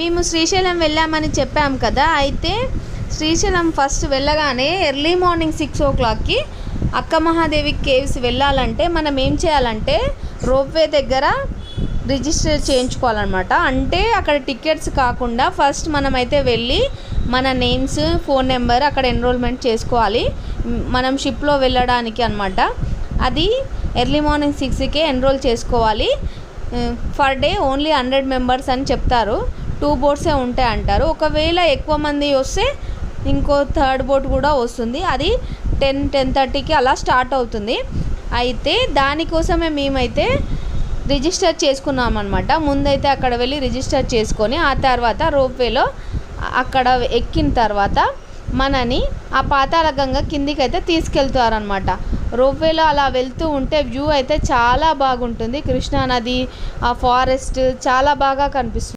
మేము శ్రీశైలం వెళ్ళామని చెప్పాం కదా అయితే శ్రీశైలం ఫస్ట్ వెళ్ళగానే ఎర్లీ మార్నింగ్ సిక్స్ ఓ క్లాక్కి అక్క మహాదేవి కేవ్స్ వెళ్ళాలంటే మనం ఏం చేయాలంటే రోప్వే దగ్గర రిజిస్టర్ చేయించుకోవాలన్నమాట. అంటే అక్కడ టికెట్స్ కాకుండా ఫస్ట్ మనమైతే వెళ్ళి మన నేమ్స్ ఫోన్ నెంబర్ అక్కడ ఎన్రోల్మెంట్ చేసుకోవాలి. మనం షిప్లో వెళ్ళడానికి అనమాట అది ఎర్లీ మార్నింగ్ సిక్స్కే ఎన్రోల్ చేసుకోవాలి. Per day only hundred members అని చెప్తారు. టూ బోట్సే ఉంటాయి అంటారు. ఒకవేళ ఎక్కువ మంది వస్తే ఇంకో థర్డ్ బోట్ కూడా వస్తుంది. అది టెన్ టెన్ థర్టీకి అలా స్టార్ట్ అవుతుంది. అయితే దానికోసమే మేమైతే రిజిస్టర్ చేసుకున్నాం అనమాట ముందైతే అక్కడ వెళ్ళి రిజిస్టర్ చేసుకొని ఆ తర్వాత రోప్వేలో అక్కడ ఎక్కిన తర్వాత మనని ఆ పాతాళ గంగ కిందికి అయితే తీసుకెళ్తారనమాట రోప్వేలో అలా వెళ్తూ ఉంటే వ్యూ అయితే చాలా బాగుంటుంది. కృష్ణానది ఆ ఫారెస్ట్ చాలా బాగా కనిపిస్తుంది.